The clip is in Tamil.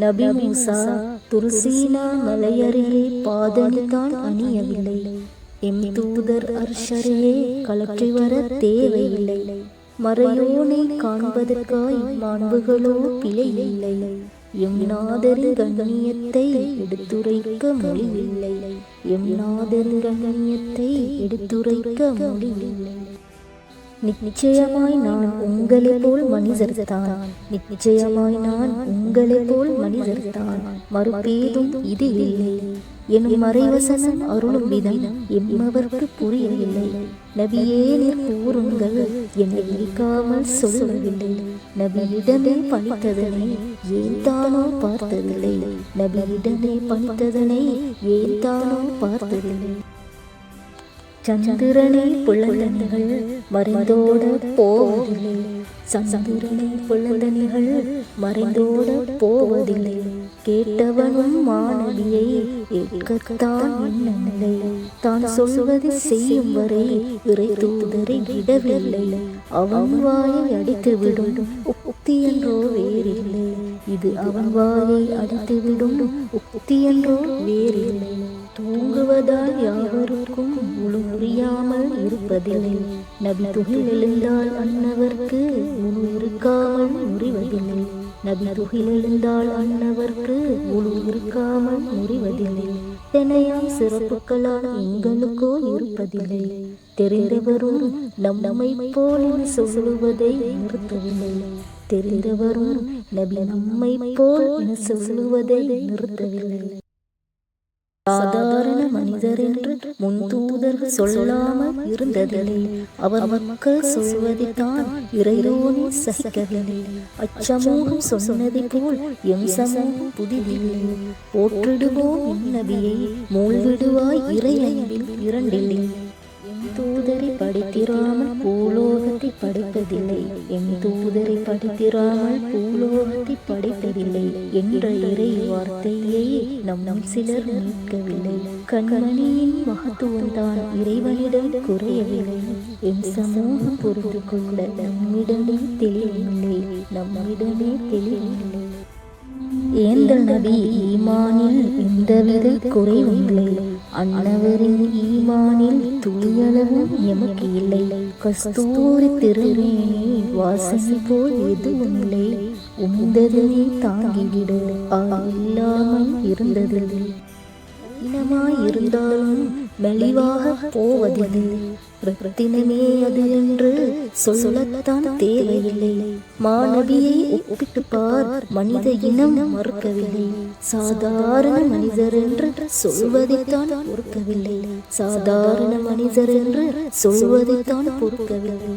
நபி மூசா துருசீனா மலையருகே பாதணிதான் அணியவில்லை. எம் தூதர் அர்ஷரையே கலற்றி வர தேவையில்லை. மறையோனை காண்பதற்காய் மாண்புகளோ பிழையில்லை. எம் நாதரின் கண்ணியத்தை எடுத்துரைக்க மொழியில்லை. எம் நாதரின் கண்ணியத்தை எடுத்துரைக்க மொழியில்லை. நிச்சயமாய் நான் உங்களை போல் மனிதர்தான் நிச்சயமாய் நான் உங்களை போல் மனிதர்தான் மறுபேதும் இது இல்லை. எனும் மறைவசனம் அருளும் விதம் எம்மவர்க்கு புரியவில்லை. நபியே நீர் கூறுங்கள். என்னை விரிக்காமல் சொல்லவில்லை. நபியிடமே பணித்ததனை ஏன் தானோ பார்த்ததில்லை. நபியிடமே பணித்ததனை ஏன் தானோ பார்த்ததில்லை. சந்திரனை புலந்தனிகள் மறைந்தோட போவதில்லை. சந்திரனை புலந்தனிகள் மறைந்தோட போவதில்லை. கேட்டவனும் மாணவியை ஏற்கத்தான் நிலை தான் சொல்வதை செய்யும் வரை இறை தூதரை விடவில்லை. அவன் வாயை அடித்துவிடும். உக்தி என்றோ வேறில்லை. இது அவன் வாயை அடித்துவிடும். உக்தி என்றோ வேறில்லை. தூங்குவதால் யாவருக்கும் முழு புரியாமல் இருப்பதில்லை. நபி துகில் எழுந்தால் அன்னவர்க்கு முழு இருக்காமல் முறிவதில்லை. நபி துகில் எழுந்தால் அன்னவர்க்கு முழு இருக்காமல் முறிவதில்லை. தெனையாம் சிறப்புகளால் எங்களுக்கோ இருப்பதில்லை. தெரிந்தவரும் நம்மை போல் சொல்லுவதை நிறுத்தவில்லை. தெரிந்தவரும் நபி நம்மை போல் சொல்லுவதை நிறுத்தவில்லை. சாதாரண மனிதர் என்று முன் சொல்லாமல் இருந்ததில்லை. அவர் மக்கள் சொல்வதைத்தான் இறையோனே சகிக்கவில்லை. அச்சமூகம் சொன்னதை போல் எம் சமூகம் புதிதில்லை. போற்றிடுவோம் என் நபியை. மூழ்கிடுவாய் இறை அன்பில் இரண்டில்லை. எம் தூதரை படித்திராமல் போலோ படைப்பதில்லை. எம் தூதரை படித்திராமல் பூலோகத்தை படைப்பதில்லை என்ற இறை வார்த்தையை நம் நம் சிலர் மீட்கவில்லை. கண்மணியின் மகத்துவம் தான் இறைவனிடம் குறையவில்லை. எம் சமூகம் பொறுத்து கொள்ள நம்மிடமே தெளிவில்லை நம்மிடமே தெளிவில்லை ஏந்தல் நபி ஈமானில் எந்தவித குறைவில்லை அன்னவரின் ஈமானில் துளியளவும் எமக்கு இல்லை. கஸ்தூரி திருமேனி வாசனை போல் எதுவும் இல்லை. உந்ததனை தாங்கிவிடு. இல்லாமல் இருந்ததில்லை. இனமாய் இருந்தாலும் மெலிவாக போவதில்லை. ரத்தினமே அது என்று சொல்லத்தான் தேவையில்லை. மாணவியை ஒப்பிட்டு பார் மனித இனம் மறுக்கவில்லை. சாதாரண மனிதர் என்று சொல்வதைத்தான் பொறுக்கவில்லை. சாதாரண மனிதர் என்று சொல்வதைத்தான் பொறுக்கவில்லை.